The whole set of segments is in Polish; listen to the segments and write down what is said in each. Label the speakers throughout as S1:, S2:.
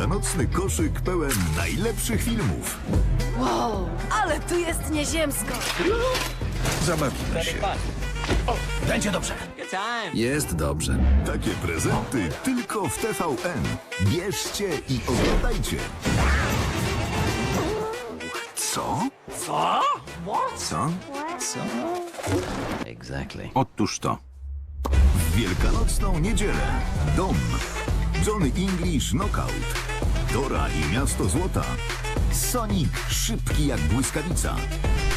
S1: Wielkanocny koszyk pełen najlepszych filmów.
S2: Wow, ale tu jest nieziemsko.
S1: Zabawimy się.
S3: Będzie dobrze.
S4: Jest dobrze.
S1: Takie prezenty tylko w TVN. Bierzcie i oglądajcie. Co?
S3: Co?
S4: Co? Co? Exactly. Otóż to.
S1: W Wielkanocną niedzielę. Dom. Johnny English Knockout. Dora i Miasto Złota. Sonic szybki jak błyskawica.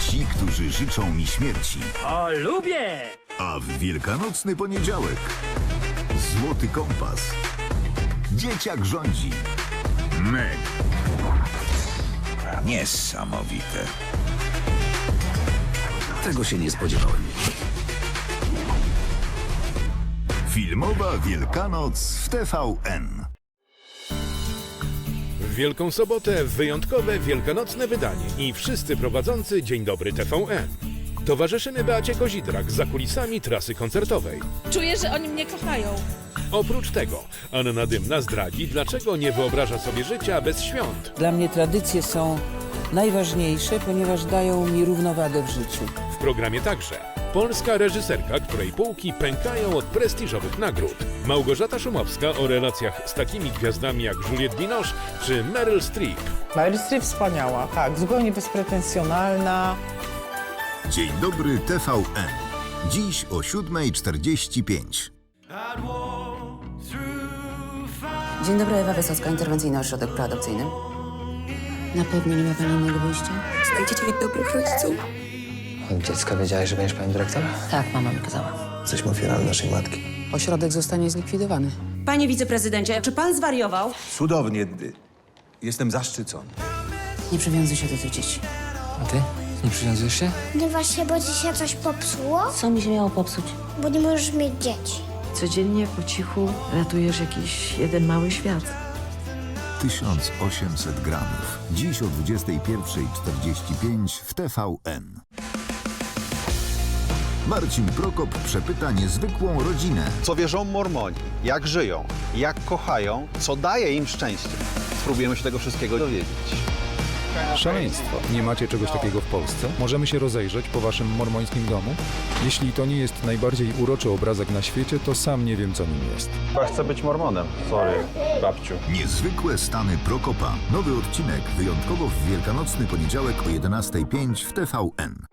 S1: Ci, którzy życzą mi śmierci.
S3: O, lubię!
S1: A w Wielkanocny poniedziałek Złoty Kompas Dzieciak rządzi Meg
S4: Niesamowite. Tego się nie spodziewałem.
S1: Filmowa Wielkanoc w TVN
S5: W Wielką Sobotę wyjątkowe wielkanocne wydanie i wszyscy prowadzący Dzień Dobry TVN. Towarzyszymy Beacie Kozidrak za kulisami trasy koncertowej.
S6: Czuję, że oni mnie kochają.
S5: Oprócz tego Anna Dymna zdradzi, dlaczego nie wyobraża sobie życia bez świąt.
S7: Dla mnie tradycje są najważniejsze, ponieważ dają mi równowagę w życiu.
S5: W programie także polska reżyserka, której półki pękają od prestiżowych nagród. Małgorzata Szumowska o relacjach z takimi gwiazdami jak Juliette Binoche czy Meryl Streep.
S8: Meryl Streep wspaniała, tak, zupełnie bezpretensjonalna.
S1: Dzień Dobry TVN Dziś o 7.45
S9: Dzień dobry, Ewa Wysocka, Interwencyjny Ośrodek Proadopcyjny. Na pewno nie ma pani innego wyjścia?
S10: Znajdziecie mi dobrych rodziców.
S11: Od dziecka wiedziałeś, że będziesz panią dyrektor?
S9: Tak, mama mi kazała.
S11: Jesteśmy ofiarami naszej matki.
S7: Ośrodek zostanie zlikwidowany.
S10: Panie wiceprezydencie, czy pan zwariował?
S4: Cudownie. Jestem zaszczycony.
S9: Nie przywiązuj się do tych dzieci.
S11: A ty? Nie przywiązujesz się?
S12: Gniewasz się, bo ci się coś popsuło?
S9: Co mi się miało popsuć?
S12: Bo nie możesz mieć dzieci.
S2: Codziennie po cichu ratujesz jakiś jeden mały świat.
S1: 1800 gramów Dziś o 21.45 w TVN Marcin Prokop przepyta niezwykłą rodzinę
S13: Co wierzą mormoni, jak żyją, jak kochają, co daje im szczęście. Spróbujemy się tego wszystkiego dowiedzieć.
S14: Szaleństwo. Nie macie czegoś takiego w Polsce? Możemy się rozejrzeć po waszym mormońskim domu? Jeśli to nie jest najbardziej uroczy obrazek na świecie, to sam nie wiem, co nim jest.
S13: Chyba chcę być mormonem. Sorry, babciu.
S1: Niezwykłe stany Prokopa Nowy odcinek wyjątkowo w Wielkanocny poniedziałek o 11.05 w TVN